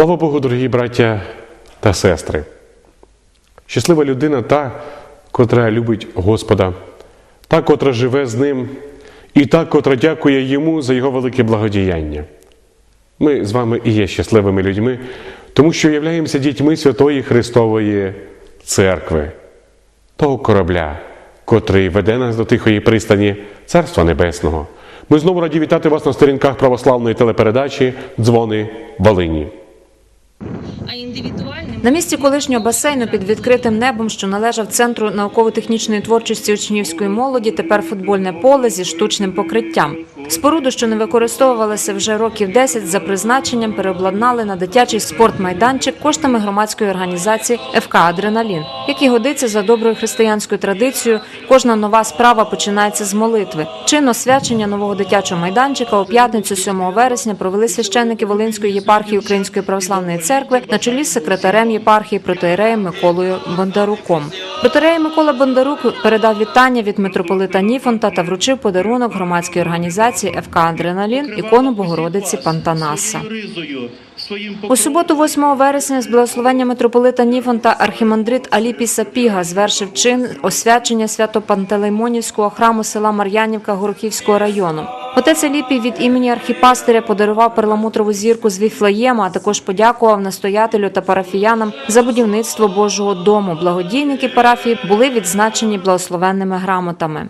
Слава Богу, дорогі браття та сестри. Щаслива людина та, котра любить Господа, та, котра живе з ним, і та, котра дякує йому за його велике благодіяння. Ми з вами і є щасливими людьми, тому що являємося дітьми Святої Христової Церкви, того корабля, котрий веде нас до тихої пристані Царства Небесного. Ми знову раді вітати вас на сторінках православної телепередачі Дзвони Волині. А індивідуальним На місці колишнього басейну під відкритим небом, що належав центру науково-технічної творчості учнівської молоді, тепер футбольне поле зі штучним покриттям. Споруду, що не використовувалася вже років 10, за призначенням переобладнали на дитячий спортмайданчик коштами громадської організації ФК Адреналін, який годиться за доброю християнською традицією. Кожна нова справа починається з молитви. Чин освячення нового дитячого майданчика у п'ятницю 7 вересня провели священники Волинської єпархії Української православної церкви на чолі з секретарем єпархії протоіреєм Миколою Бондаруком. Протоірей Микола Бондарук передав вітання від митрополита Ніфонта та вручив подарунок громадській організації ФК Адреналін ікону Богородиці Пантанаса. У суботу, 8 вересня, з благословення митрополита Ніфонта архімандрит Аліпій Сапіга звершив чин освячення свято-пантелеймонівського храму села Мар'янівка Горохівського району. Отець Аліпій від імені архіпастиря подарував перламутрову зірку з Віфлеєма, а також подякував настоятелю та парафіянам за будівництво Божого дому. Благодійники парафії були відзначені благословенними грамотами.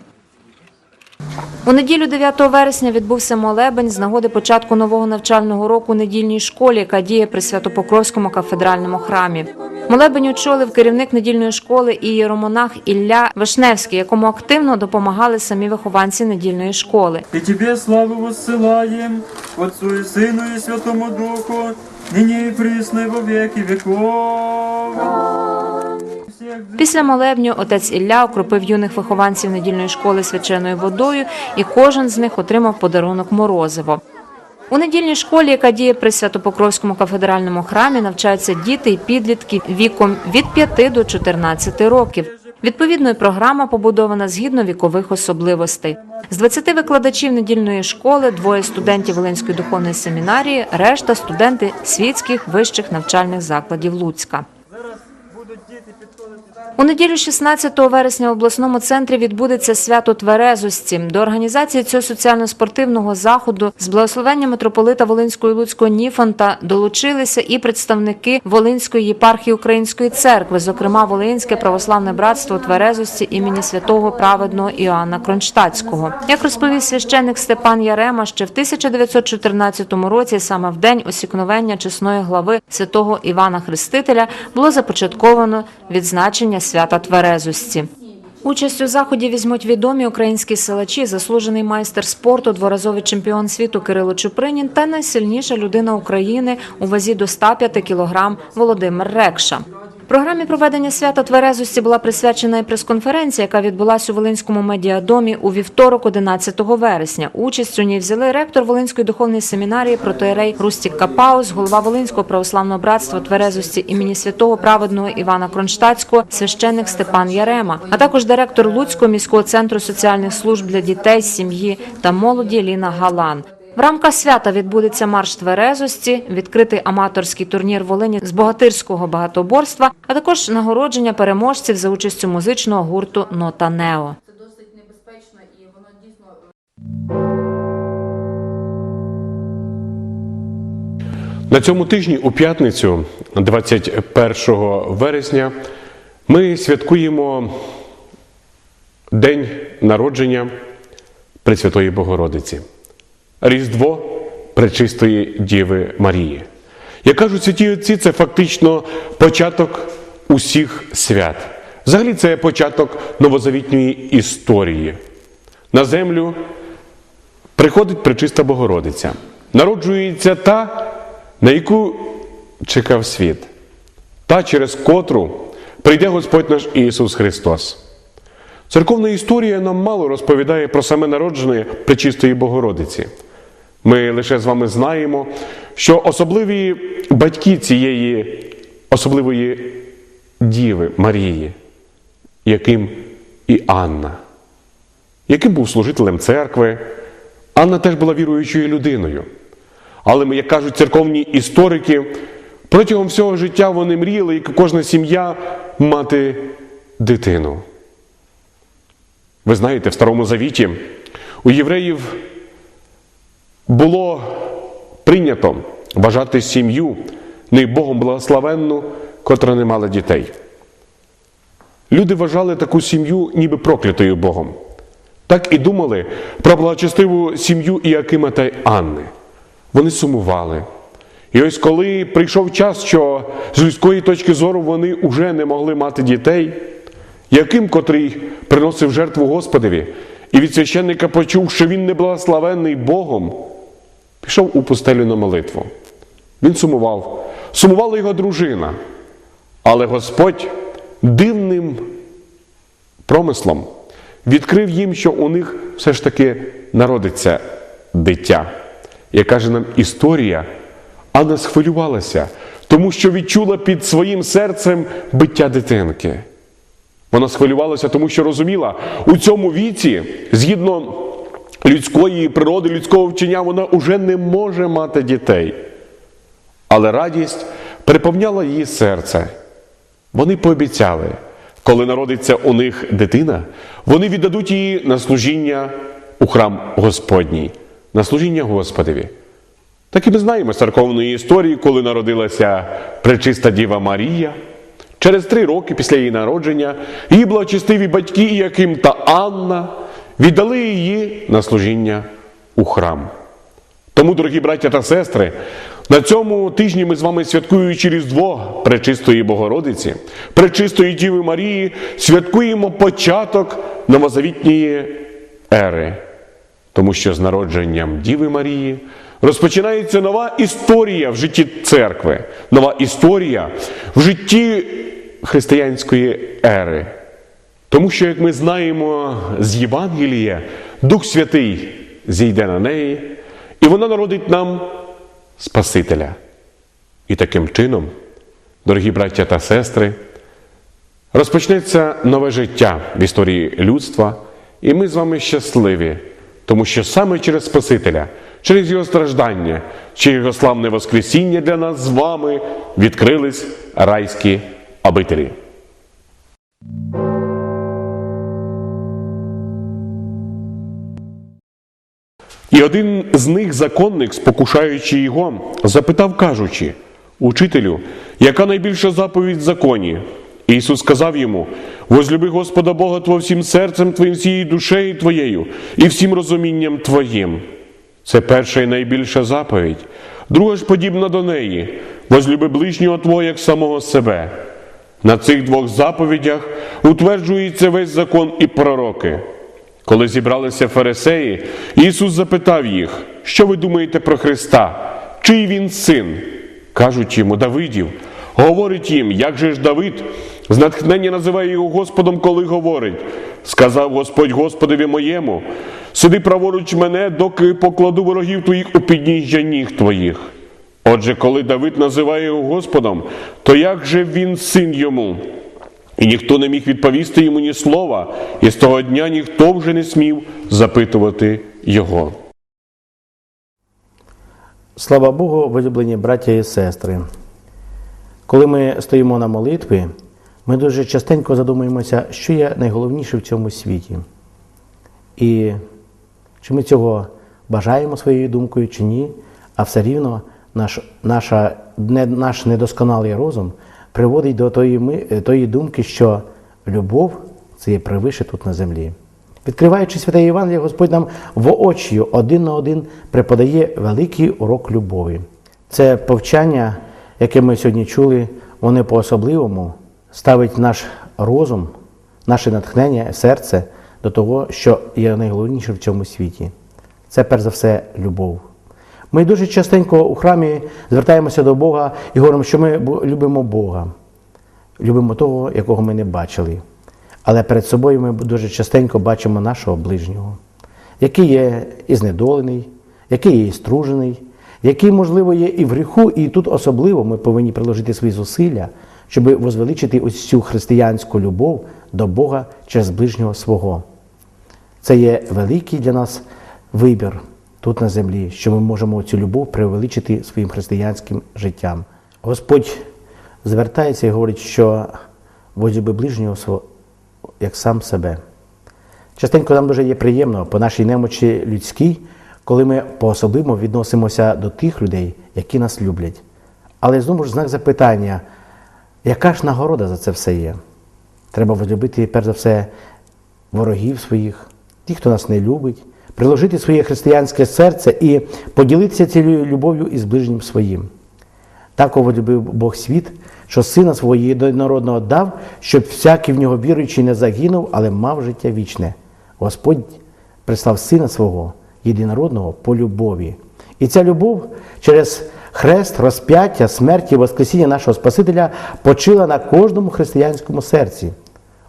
У неділю 9 вересня відбувся молебень з нагоди початку нового навчального року у недільній школі, яка діє при Святопокровському кафедральному храмі. Молебень очолив керівник недільної школи і єромонах Ілля Вишневський, якому активно допомагали самі вихованці недільної школи. И Тебе славу воссылаем, Отцу и Сыну и Святому Духу, ныне и присно и во веки веков. Після молебню отець Ілля окропив юних вихованців недільної школи свяченою водою, і кожен з них отримав подарунок морозиво. У недільній школі, яка діє при Святопокровському кафедральному храмі, навчаються діти і підлітки віком від 5 до 14 років. Відповідно, програма побудована згідно вікових особливостей. З 20 викладачів недільної школи двоє студентів Волинської духовної семінарії, решта студенти світських вищих навчальних закладів Луцька. У неділю 16 вересня в обласному центрі відбудеться свято Тверезості. До організації цього соціально-спортивного заходу з благословення митрополита Волинського Луцького Ніфонта долучилися і представники Волинської єпархії Української церкви, зокрема Волинське православне братство Тверезості імені святого праведного Іоанна Кронштадтського. Як розповів священник Степан Ярема, ще в 1914 році, саме в день осікновення чесної глави святого Івана Хрестителя, було започатковано відзначення свята Тверезості. Участь у заході візьмуть відомі українські силачі, заслужений майстер спорту, дворазовий чемпіон світу Кирило Чупринін та найсильніша людина України у вазі до 105 кілограм Володимир Рекша. Програмі проведення свята Тверезості була присвячена і прес-конференція, яка відбулася у Волинському медіадомі у вівторок, 11 вересня. Участь у ній взяли ректор Волинської духовної семінарії протоєрей Рустік Капаус, голова Волинського православного братства Тверезості імені святого праведного Івана Кронштадтського, священник Степан Ярема, а також директор Луцького міського центру соціальних служб для дітей, сім'ї та молоді Ліна Галан. В рамках свята відбудеться марш тверезості, відкритий аматорський турнір Волині з богатирського багатоборства, а також нагородження переможців за участю музичного гурту Нота Нео. Це досить небезпечно і воно дійсно На цьому тижні, у п'ятницю, 21 вересня, ми святкуємо День народження Пресвятої Богородиці, Різдво Пречистої Діви Марії. Як кажуть святі отці, це фактично початок усіх свят. Взагалі, це початок новозавітньої історії. На землю приходить Пречиста Богородиця. Народжується та, на яку чекав світ, та через котру прийде Господь наш Ісус Христос. Церковна історія нам мало розповідає про саме народження Пречистої Богородиці. Ми лише з вами знаємо, що особливі батьки цієї особливої Діви Марії, яким і Анна, яким був служителем церкви, Анна теж була віруючою людиною. Але, як кажуть церковні історики, Протягом всього життя вони мріяли, як і кожна сім'я, мати дитину. Ви знаєте, в Старому Завіті у євреїв було прийнято вважати сім'ю не Богом благословенну, котра не мала дітей. Люди вважали таку сім'ю ніби проклятою Богом. Так і думали про благочестиву сім'ю Іакима та Анни. Вони сумували. І ось коли прийшов час, що з людської точки зору вони вже не могли мати дітей, Яким, котрий приносив жертву Господові, і від священника почув, що він не благословенний Богом, пішов у пустелю на молитву. Він сумував, сумувала його дружина. Але Господь дивним промислом відкрив їм, що у них все ж таки народиться дитя. Як каже нам історія, Анна схвилювалася, тому що відчула під своїм серцем биття дитинки. Вона схвилювалася, тому що розуміла, у цьому віці, згідно людської природи, людського вчення, вона уже не може мати дітей. Але радість переповняла її серце. Вони пообіцяли, коли народиться у них дитина, вони віддадуть її на служіння у храм Господній, на служіння Господові. Так і ми знаємо з церковної історії, коли народилася пречиста Діва Марія. Через три роки після її народження її благочестиві батьки Іаким та Анна віддали її на служіння у храм. Тому, дорогі браття та сестри, на цьому тижні ми з вами святкуючи Різдво Пречистої Богородиці, Пречистої Діви Марії, святкуємо початок новозавітньої ери. Тому що з народженням Діви Марії розпочинається нова історія в житті церкви, нова історія в житті християнської ери. Тому що, як ми знаємо з Євангелія, Дух Святий зійде на неї, і вона народить нам Спасителя. І таким чином, дорогі браття та сестри, розпочнеться нове життя в історії людства, і ми з вами щасливі, тому що саме через Спасителя, через його страждання, через його славне Воскресіння для нас з вами відкрились райські обителі. І один з них, законник, спокушаючи його, запитав, кажучи, Учителю, яка найбільша заповідь в законі? Ісус сказав йому: Возлюби Господа Бога твого всім серцем твоїм, всією душею твоєю і всім розумінням твоїм. Це перша і найбільша заповідь. Друга ж подібна до неї: возлюби ближнього твого як самого себе. На цих двох заповідях утверджується весь закон і пророки. Коли зібралися фарисеї, Ісус запитав їх, що ви думаєте про Христа? Чий він син? Кажуть йому Давидів. Говорить їм, як же ж Давид з натхнення називає його Господом, коли говорить. Сказав Господь Господові моєму, сиди праворуч мене, доки покладу ворогів твоїх у підніжжя ніг твоїх. Отже, коли Давид називає його Господом, то як же він син йому? І ніхто не міг відповісти йому ні слова, і з того дня ніхто вже не смів запитувати його. Слава Богу, вилюблені браття і сестри. Коли ми стоїмо на молитві, ми дуже частенько задумуємося, що є найголовніше в цьому світі. І чи ми цього бажаємо своєю думкою чи ні, а все рівно наш, наша, не, наш недосконалий розум приводить до тої, тої думки, що любов це є превише тут на землі. Відкриваючи святе Євангеліє, Господь нам воочію один на один преподає великий урок любові. Це повчання, яке ми сьогодні чули, вони по-особливому ставить наш розум, наше натхнення, серце до того, що є найголовніше в цьому світі. Це перш за все любов. Ми дуже частенько у храмі звертаємося до Бога і говоримо, що ми любимо Бога, любимо того, якого ми не бачили. Але перед собою ми дуже частенько бачимо нашого ближнього, який є і знедолений, який є і стружений, який, можливо, є і в гріху, і тут особливо ми повинні приложити свої зусилля, щоб возвеличити ось цю християнську любов до Бога через ближнього свого. Це є великий для нас вибір тут на землі, що ми можемо цю любов превеличити своїм християнським життям. Господь звертається і говорить, що возлюби ближнього свого як сам себе. Частенько нам дуже є приємно по нашій немочі людській, коли ми по-особливо відносимося до тих людей, які нас люблять. Але знову ж знак запитання, яка ж нагорода за це все є? Треба возлюбити, перш за все, ворогів своїх, тих, хто нас не любить, приложити своє християнське серце і поділитися цією любов'ю із ближнім своїм. Так любив Бог світ, що сина свого єдинородного дав, щоб всякий в нього віруючий не загинув, але мав життя вічне. Господь прислав сина свого єдинородного по любові. І ця любов через хрест, розп'яття, смерть і воскресіння нашого Спасителя почила на кожному християнському серці.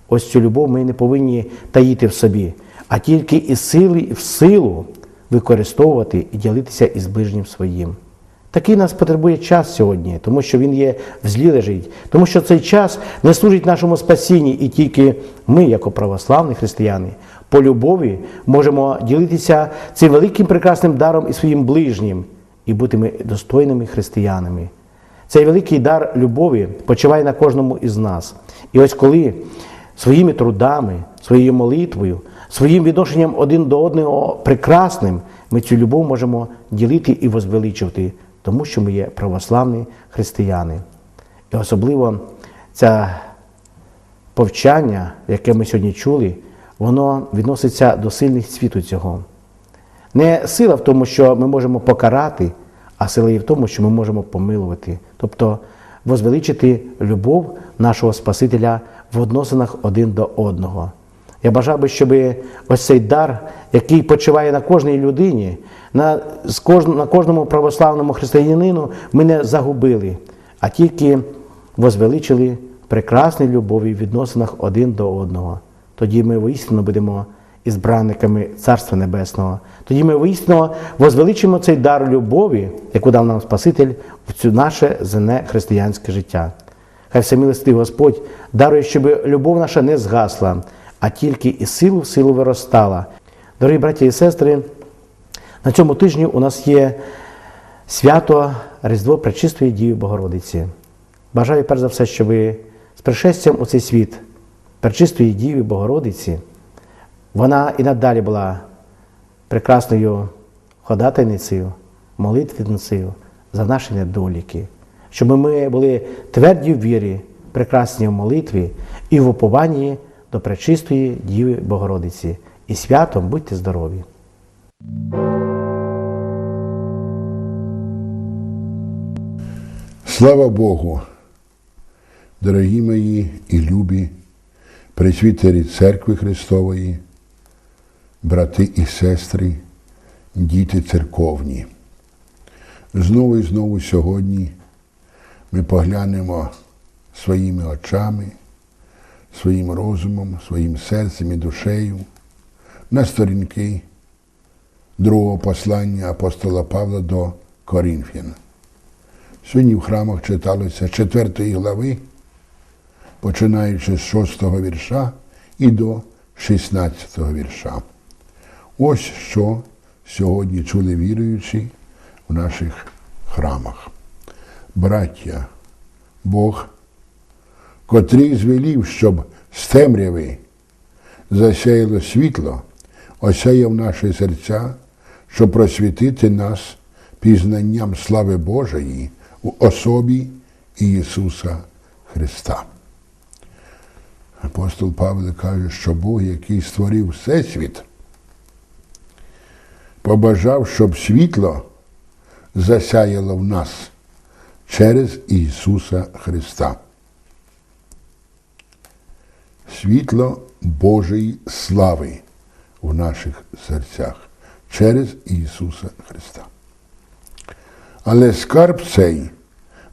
Ось цю любов ми не повинні таїти в собі, а тільки із сили в силу використовувати і ділитися із ближнім своїм. Такий нас потребує час сьогодні, тому що він є в злі лежить, тому що цей час не служить нашому спасінні, і тільки ми, як православні християни, по любові можемо ділитися цим великим прекрасним даром і своїм ближнім, і бути ми достойними християнами. Цей великий дар любові почиває на кожному із нас. І ось коли своїми трудами, своєю молитвою, своїм відношенням один до одного прекрасним, ми цю любов можемо ділити і возвеличувати, тому що ми є православні християни. І особливо це повчання, яке ми сьогодні чули, воно відноситься до сильних світу цього. Не сила в тому, що ми можемо покарати, а сила є в тому, що ми можемо помилувати, тобто возвеличити любов нашого Спасителя в відносинах один до одного. Я бажав би, щоб ось цей дар, який почиває на кожній людині, на, на кожному православному християнину, ми не загубили, а тільки возвеличили прекрасні любові в відносинах один до одного. Тоді ми воістину будемо ізбранниками Царства Небесного. Тоді ми воістину возвеличимо цей дар любові, яку дав нам Спаситель в цю наше земне християнське життя. Хай всемилостивий Господь дарує, щоб любов наша не згасла, а тільки і силу в силу виростала. Дорогі браті і сестри, на цьому тижні у нас є свято Різдво Пречистої Діви Богородиці. Бажаю перш за все, щоб з пришестям у цей світ Пречистої Діви Богородиці вона і надалі була прекрасною ходатайницею, молитвенницею за наші недоліки, щоб ми були тверді в вірі, прекрасні в молитві і в упованні до пречистої Діви Богородиці. І святом будьте здорові! Слава Богу, дорогі мої і любі, пресвітері Церкви Христової, брати і сестри, діти церковні. Знову і знову сьогодні ми поглянемо своїми очами, своїм розумом, своїм серцем і душею на сторінки другого послання апостола Павла до Корінфян. Сьогодні в храмах читалося 4 глави, починаючи з 6 вірша і до 16 вірша. Ось що сьогодні чули віруючі в наших храмах. Браття, Бог, котрий звелів, щоб з темряви засяяло світло, осяяв наші серця, щоб просвітити нас пізнанням слави Божої у особі Ісуса Христа. Апостол Павло каже, що Бог, який створив Всесвіт, побажав, щоб світло засяяло в нас через Ісуса Христа. Світло Божої слави в наших серцях через Ісуса Христа. Але скарб цей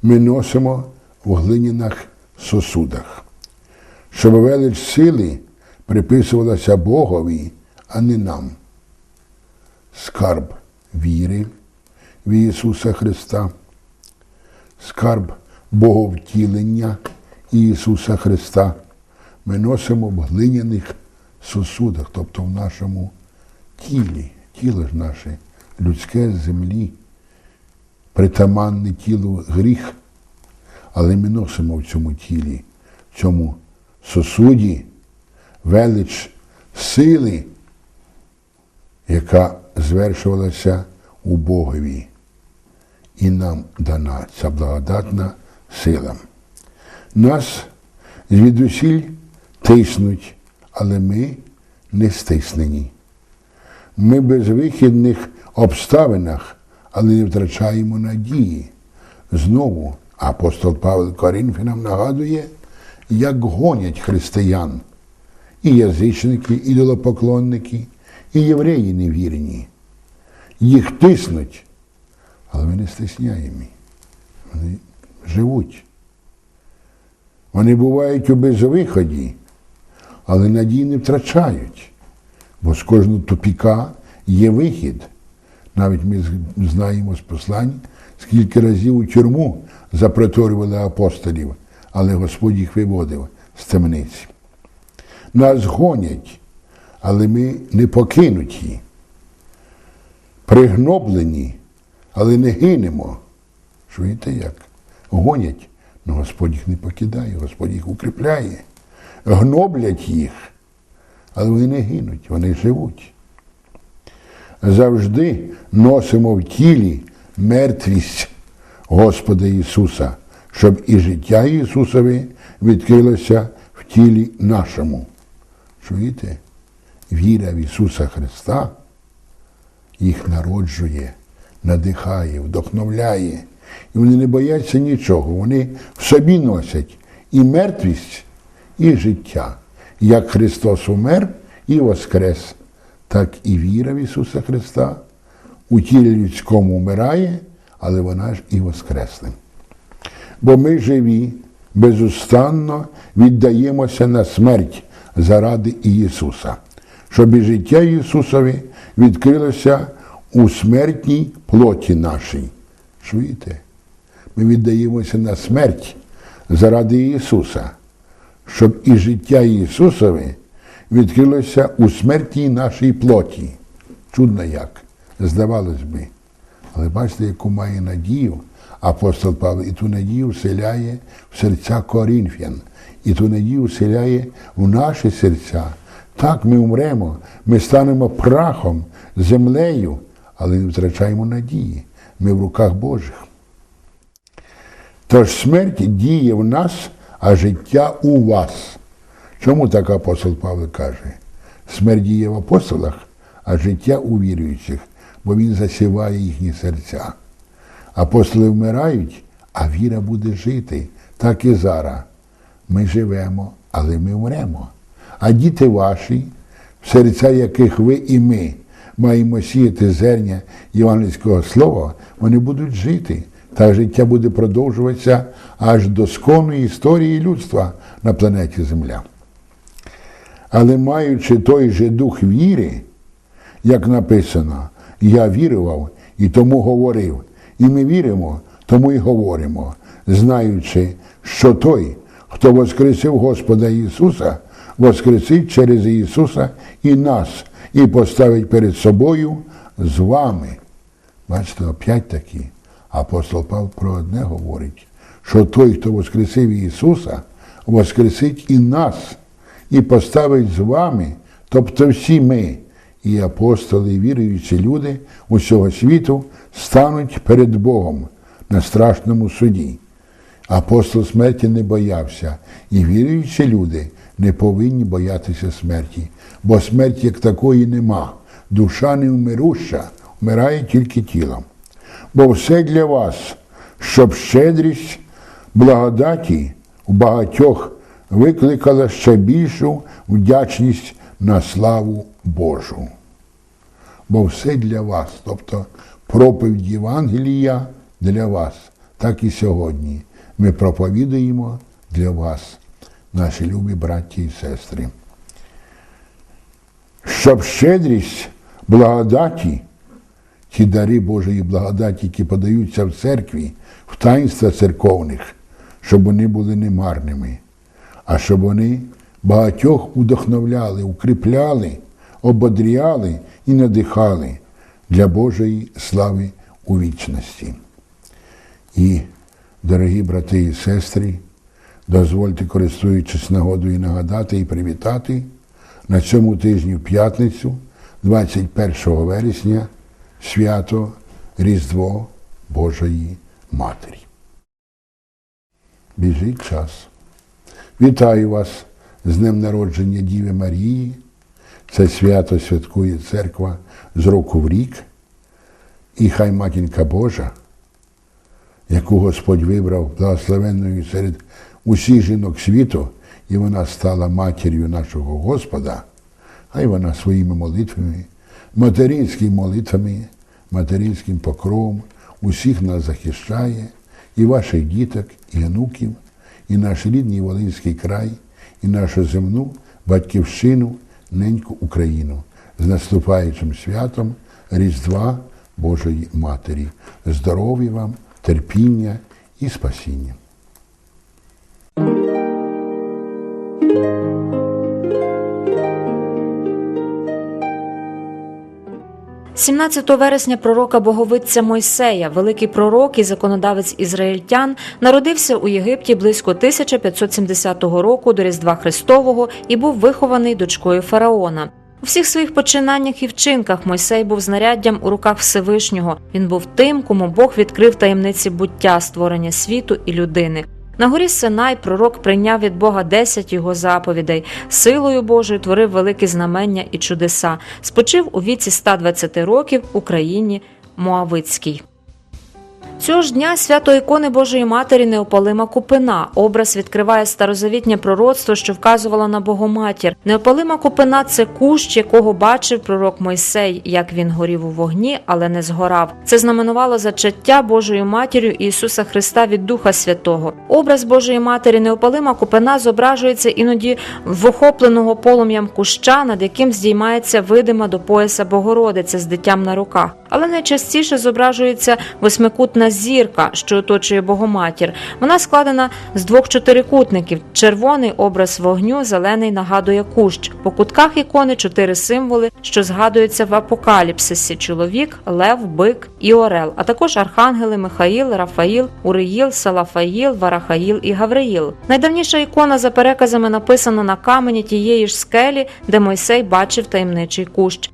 ми носимо в глинянах сосудах, щоб велич сили приписувалася Богові, а не нам. Скарб віри в Ісуса Христа, скарб Боговтілення Ісуса Христа ми носимо в глиняних сосудах, тобто в нашому тілі, тіло ж наше, людське землі, притаманне тілу гріх, Але ми носимо в цьому тілі, в цьому сосуді велич сили, яка звершувалася у Богові. І нам дана ця благодатна сила. Нас звідусіль тиснуть, але ми не стиснені. Ми в безвихідних обставинах, але не втрачаємо надії. Знову апостол Павел Коринфянам нагадує, як гонять християн і язичники, і ідолопоклонники, і євреї невірні. Їх тиснуть, але ми не стисняємо. Вони живуть. Вони бувають у безвиході, але надії не втрачають, бо з кожного тупіка є вихід. Навіть ми знаємо з послань, скільки разів у тюрму запроторювали апостолів, але Господь їх виводив з темниці. Нас гонять, але ми не покинуті, пригноблені, але не гинемо. Чуєте як? Гонять, але Господь їх не покидає, Господь їх укріпляє. Гноблять їх, але вони не гинуть, вони живуть. Завжди носимо в тілі мертвість Господа Ісуса, щоб і життя Ісусові відкрилося в тілі нашому. Чуєте? Віра в Ісуса Христа їх народжує, надихає, вдохновляє. І вони не бояться нічого. Вони в собі носять і мертвість, і життя. Як Христос умер і воскрес, так і віра в Ісуса Христа у тілі людському вмирає, але вона ж і воскресне. Бо ми живі, безустанно віддаємося на смерть заради Ісуса, щоб і життя Ісусові відкрилося у смертній плоті нашій. Чуєте? Ми віддаємося на смерть заради Ісуса, щоб і життя Ісусове відкрилося у смертній нашій плоті. Чудно як, здавалось би. Але бачите, яку має надію апостол Павло, і ту надію вселяє в серця корінфян, і ту надію вселяє в наші серця. Так ми умремо, ми станемо прахом, землею, але не втрачаємо надії. Ми в руках Божих. Тож смерть діє в нас, а життя у вас. Чому так апостол Павло каже? Смерть діє в апостолах, а життя у віруючих, бо він засіває їхні серця. Апостоли вмирають, а віра буде жити. Так і зараз. Ми живемо, але ми вмремо. А діти ваші, в серця яких ви і ми маємо сіяти зерня євангельського слова, вони будуть жити. Та життя буде продовжуватися аж до сконої історії людства на планеті Земля. Але маючи той же дух віри, як написано, я вірував і тому говорив. І ми віримо, тому й говоримо, знаючи, що той, хто воскресив Господа Ісуса, воскресить через Ісуса і нас, і поставить перед собою з вами. Бачите, опять таки, апостол Павло про одне говорить, що той, хто воскресив Ісуса, воскресить і нас, і поставить з вами, тобто всі ми, і апостоли, і віруючі люди усього світу стануть перед Богом на страшному суді. Апостол смерті не боявся, і віруючі люди не повинні боятися смерті, бо смерті як такої нема. Душа не вмируща, вмирає тільки тілом. Бо все для вас, щоб щедрість благодаті у багатьох викликала ще більшу вдячність на славу Божу. Бо все для вас, тобто проповідь Євангелія для вас, так і сьогодні. Ми проповідуємо для вас, наші любі браті і сестри. Щоб щедрість благодаті, ті дари Божої благодаті, які подаються в церкві, в таїнства церковних, щоб вони були немарними, а щоб вони багатьох удохновляли, укріпляли, ободряли і надихали для Божої слави у вічності. І Дорогі брати і сестри, дозвольте, користуючись нагодою, нагадати і привітати на цьому тижні в п'ятницю, 21 вересня, свято Різдво Божої Матері. Біжить час. Вітаю вас з Днем народження Діви Марії. Це свято святкує церква з року в рік. І хай Матінка Божа, яку Господь вибрав благословенною серед усіх жінок світу, і вона стала матір'ю нашого Господа, хай вона своїми молитвами, материнськими молитвами, материнським покровом усіх нас захищає, і ваших діток, і онуків, і наш рідний Волинський край, і нашу земну батьківщину, неньку Україну з наступаючим святом Різдва Божої Матері. Здоров'я вам, терпіння і спасіння. 17 вересня пророка боговидця Мойсея, великий пророк і законодавець ізраїльтян, народився у Єгипті близько 1570 року до Різдва Христового і був вихований дочкою фараона. У всіх своїх починаннях і вчинках Мойсей був знаряддям у руках Всевишнього. Він був тим, кому Бог відкрив таємниці буття, створення світу і людини. На горі Синай пророк прийняв від Бога десять його заповідей, силою Божою творив великі знамення і чудеса. Спочив у віці 120 років у країні Моавицькій. Цього ж дня свято ікони Божої Матері Неопалима Купина. Образ відкриває старозавітнє пророцтво, що вказувало на Богоматір. Неопалима Купина це кущ, якого бачив пророк Мойсей, як він горів у вогні, але не згорав. Це знаменувало зачаття Божою матір'ю Ісуса Христа від Духа Святого. Образ Божої Матері Неопалима Купина зображується іноді в охопленого полум'ям куща, над яким здіймається видима до пояса Богородиця з дитям на руках. Але найчастіше зображується восьмикутна зірка, що оточує Богоматір. Вона складена з двох чотирикутників: червоний образ вогню, зелений нагадує кущ. По кутках ікони чотири символи, що згадуються в апокаліпсисі: чоловік, лев, бик і орел, а також архангели Михаїл, Рафаїл, Уриїл, Салафаїл, Варахаїл і Гавриїл. Найдавніша ікона за переказами написана на камені тієї ж скелі, де Мойсей бачив таємничий кущ.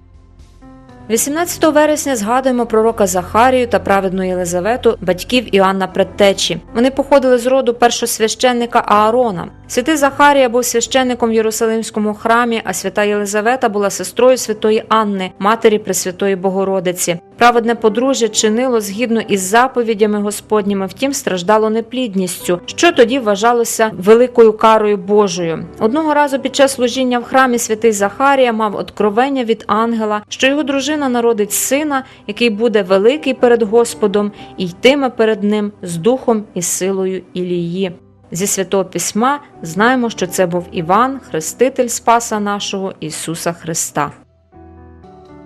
18 вересня згадуємо пророка Захарію та праведну Єлизавету, батьків Іоанна Предтечі. Вони походили з роду першосвященника Аарона. Святий Захарія був священником в Єрусалимському храмі, а свята Єлизавета була сестрою святої Анни, матері Пресвятої Богородиці. Праведне подружжя чинило згідно із заповідями Господніми, втім страждало неплідністю, що тоді вважалося великою карою Божою. Одного разу під час служіння в храмі святий Захарія мав откровення від ангела, що його дружина народить сина, який буде великий перед Господом, і йтиме перед ним з духом і силою Ілії. Зі святого письма знаємо, що це був Іван, хреститель Спаса нашого Ісуса Христа.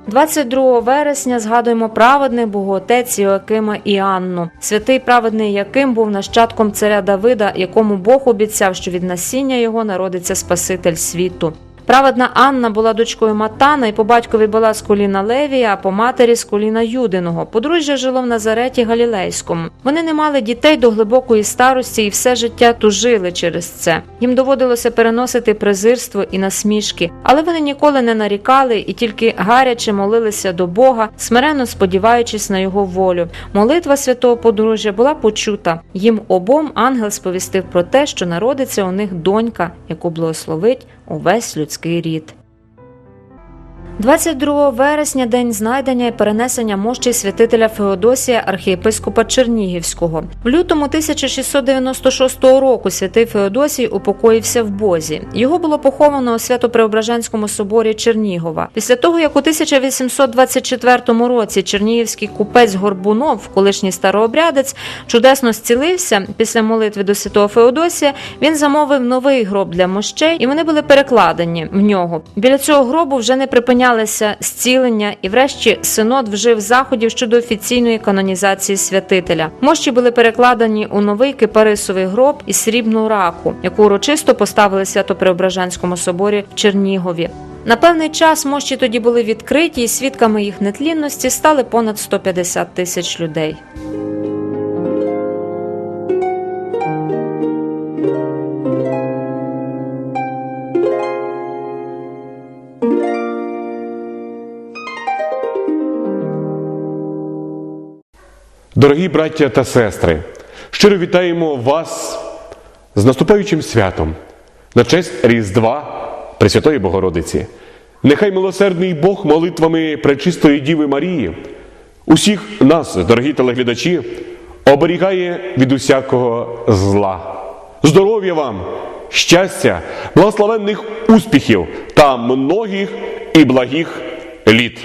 22 вересня згадуємо праведних Богоотець Іоакима і Анну. Святий праведний Яким був нащадком царя Давида, якому Бог обіцяв, що від насіння його народиться Спаситель світу. Праведна Анна була дочкою Матана і по батькові була з коліна Левія, а по матері з коліна Юдиного. Подружжя жило в Назареті Галілейському. Вони не мали дітей до глибокої старості і все життя тужили через це. Їм доводилося переносити презирство і насмішки, але вони ніколи не нарікали і тільки гаряче молилися до Бога, смиренно сподіваючись на його волю. Молитва святого подружжя була почута. Їм обом ангел сповістив про те, що народиться у них донька, яку благословить увесь людський рід. 22 вересня день знайдення і перенесення мощі святителя Феодосія архієпископа Чернігівського. В лютому 1696 року святий Феодосій упокоївся в Бозі. Його було поховано у Свято-Преображенському соборі Чернігова. Після того, як у 1824 році чернігівський купець Горбунов, колишній старообрядець, чудесно зцілився після молитви до святого Феодосія, він замовив новий гроб для мощей, і вони були перекладені в нього. Біля цього гробу вже не припинялися зцілення, і врешті синод вжив заходів щодо офіційної канонізації святителя. Мощі були перекладені у новий кипарисовий гроб і срібну раку, яку урочисто поставили Свято-Преображенському соборі в Чернігові. На певний час мощі тоді були відкриті, і свідками їх нетлінності стали понад 150 тисяч людей. Дорогі браття та сестри, щиро вітаємо вас з наступаючим святом на честь Різдва Пресвятої Богородиці. Нехай милосердний Бог молитвами Пречистої Діви Марії усіх нас, дорогі телеглядачі, оберігає від усякого зла. Здоров'я вам, щастя, благословенних успіхів та многих і благих літ.